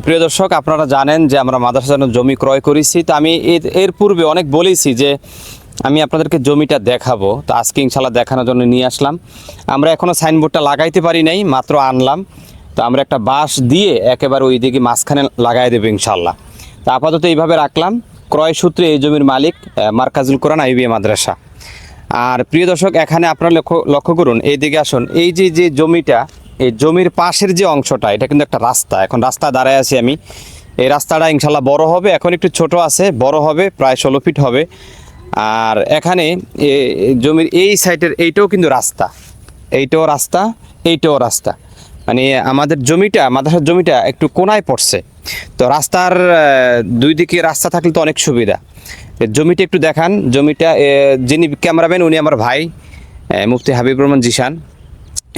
প্রিয় দর্শক, আপনারা জানেন যে আমরা মাদ্রাসার জন্য জমি ক্রয় করেছি, তো আমি এর- পূর্বে অনেক বলেছি যে আমি আপনাদেরকে জমিটা দেখাবো। তো আজকে ইনশাল্লাহ দেখানোর জন্য নিয়ে আসলাম। আমরা এখনও সাইনবোর্ডটা লাগাইতে পারি নাই, মাত্র আনলাম। তো আমরা একটা বাঁশ দিয়ে একেবারে ওই দিকে মাঝখানে লাগাই দেবো ইনশাল্লাহ তো আপাতত এইভাবে রাখলাম। ক্রয় সূত্রে এই জমির মালিক মার্কাজুল কোরআন আইবিএ মাদ্রাসা। আর প্রিয় দর্শক, এখানে আপনারা লক্ষ্য লক্ষ্য করুন এই দিকে আসুন। এই যে যে জমিটা এই জমির পাশের যে অংশটা, এটা কিন্তু একটা রাস্তা। এখন রাস্তা দাঁড়ায় আছি আমি। এই রাস্তাটা ইনশাল্লাহ বড় হবে, এখন একটু ছোট আছে, বড় হবে, প্রায় ষোলো ফিট হবে। আর এখানে জমির এই সাইডের এইটাও কিন্তু রাস্তা। এইটাও রাস্তা এইটাও রাস্তা। মানে আমাদের জমিটা, মাদ্রাসার জমিটা একটু কোনায় পড়ছে। তো রাস্তার দুই দিকে রাস্তা থাকলে তো অনেক সুবিধা। জমিটা একটু দেখান। জমিটা যিনি ক্যামেরাম্যান, উনি আমার ভাই মুফতি হাবিব রহমান জিশান।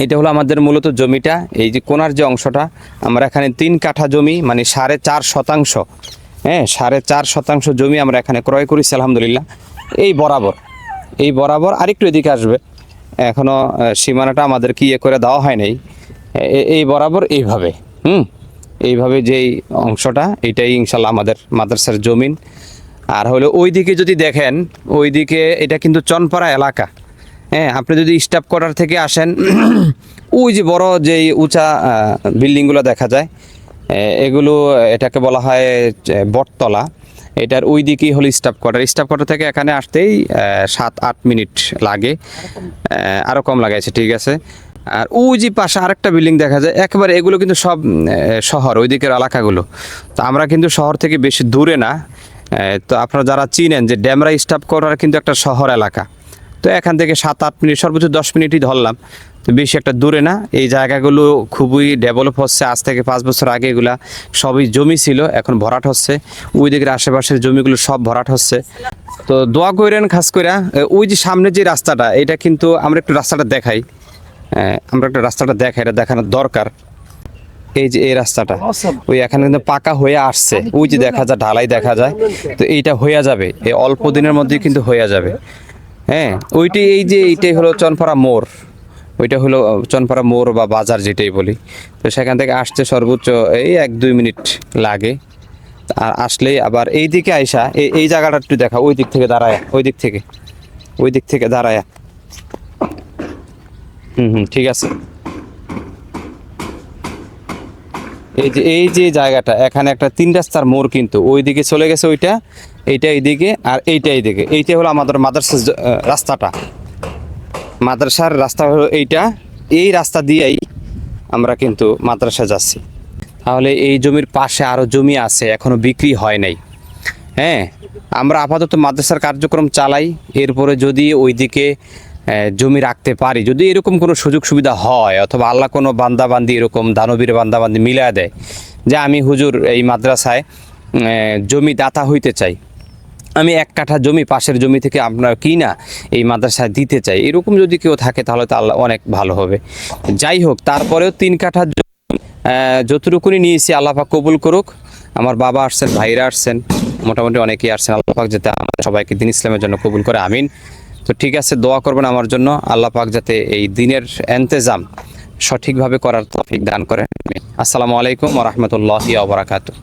এটা হলো আমাদের মূলত জমিটা। এই যে কোনার যে অংশটা, আমরা এখানে তিন কাঠা জমি মানে সাড়ে চার শতাংশ হ্যাঁ সাড়ে চার শতাংশ জমি আমরা এখানে ক্রয় করেছি, আলহামদুলিল্লাহ। এই বরাবর এই বরাবর আরেকটু এদিকে আসবে। এখনও সীমানাটা আমাদের কি ইয়ে করে দেওয়া হয় নাই। এই বরাবর এইভাবে, হুম, এইভাবে যেই অংশটা, এটাই ইনশাল্লাহ আমাদের মাদ্রাসার জমিন। আর হলো ওইদিকে যদি দেখেন, ওইদিকে এটা কিন্তু চনপাড়া এলাকা। হ্যাঁ আপনি যদি স্টাফ কোয়ার্টার থেকে আসেন, ওই যে বড় যেই উঁচা বিল্ডিংগুলো দেখা যায় এগুলো, এটাকে বলা হয় বটতলা। এটার ওই দিকেই হলো স্টাফ কোয়ার্টার স্টাফ কোয়ার্টার থেকে এখানে আসতেই সাত, আট মিনিট লাগে। আরও কম লাগাইছে, ঠিক আছে? আর ওই যে পাশে আরেকটা বিল্ডিং দেখা যায়, একেবারে এগুলো কিন্তু সব শহর ওই দিকের এলাকাগুলো। তো আমরা কিন্তু শহর থেকে বেশি দূরে না। তো আপনারা যারা চিনেন যে ড্যামরা স্টাফ কোয়ার্টার কিন্তু একটা শহর এলাকা। তো এখান থেকে সাত আট মিনিট সর্বোচ্চ দশ মিনিটই ধরলাম। তো বেশি একটা দূরে না এই জায়গাগুলো খুবই ডেভেলপ হচ্ছে। আজ থেকে পাঁচ বছর আগে এগুলা সবই জমি ছিল এখন ভরাট হচ্ছে। ওই দিকের আশেপাশের জমিগুলো সব ভরাট হচ্ছে। তো দোয়া করেন খাস করে ওই যে সামনে যে রাস্তাটা এটা কিন্তু আমরা একটু রাস্তাটা দেখাই। আমরা একটা রাস্তাটা দেখাই এটা দেখানোর দরকার। এই যে এই রাস্তাটা ওই এখানে কিন্তু পাকা হয়ে আসছে। ওই যে দেখা যায় ঢালাই দেখা যায়। তো এইটা হয়ে যাবে এই অল্প দিনের মধ্যেই কিন্তু হয়ে যাবে। হ্যাঁ ওইটি এই যে এইটাই হলো চনপাড়া মোড়। ওইটা হলো চনপাড়া মোড় বা বাজার যেটাই বলি। তো সেখান থেকে আসতে সর্বোচ্চ এই এক দুই মিনিট লাগে। আর আসলেই আবার এই দিকে আইসা, এই এই জায়গাটা একটু দেখা, ওই দিক থেকে দাঁড়ায়, ওই দিক থেকে, ওই দিক থেকে দাঁড়ায়। হুম হুম, ঠিক আছে। এই যে এই যে জায়গাটা, এখানে একটা তিন রাস্তার মোড় কিন্তু ওই দিকে চলে গেছে ওইটা, এইটা এইদিকে আর এইটা এইদিকে। এইটা হলো আমাদের মাদ্রাসার রাস্তাটা। মাদ্রাসার রাস্তা হলো এইটা। এই রাস্তা দিয়েই আমরা কিন্তু মাদ্রাসা যাচ্ছি। তাহলে এই জমির পাশে আরও জমি আছে, এখনও বিক্রি হয় নাই। হ্যাঁ আমরা আপাতত মাদ্রাসার কার্যক্রম চালাই। এরপরে যদি ওইদিকে জমি রাখতে পারি। যদি এরকম কোনো সুযোগ সুবিধা হয়, অথবা আল্লাহ কোনো বান্দাবান্দি এরকম দানবীর বান্দাবান্দি মিলায় দেয়, যে আমি হুজুর এই মাদ্রাসায় জমি দাতা হইতে চাই, আমি এক কাঠা জমি পাশের জমি থেকে আপনার কিনা এই মাদ্রাসায় দিতে চাই, এরকম যদি কেউ থাকে তাহলে তো আল্লাহ অনেক ভালো হবে। যাই হোক, তারপরেও তিন কাঠা যতটুকুনি নিয়েছি আল্লাপাক কবুল করুক। আমার বাবা আসছেন, ভাইরা আসছেন, মোটামুটি অনেকেই আসছেন আল্লাপাক যাতে আমাদের সবাইকে দিন ইসলামের জন্য কবুল করে, আমিন। তো ঠিক আছে, দোয়া করবেন আমার জন্য। আল্লাহ পাক যাতে এই দিনের এন্তেজাম সঠিকভাবে করার তফিক দান করেন। আসসালামু আলাইকুম রহমতুল্লাহ ওবরাকাতু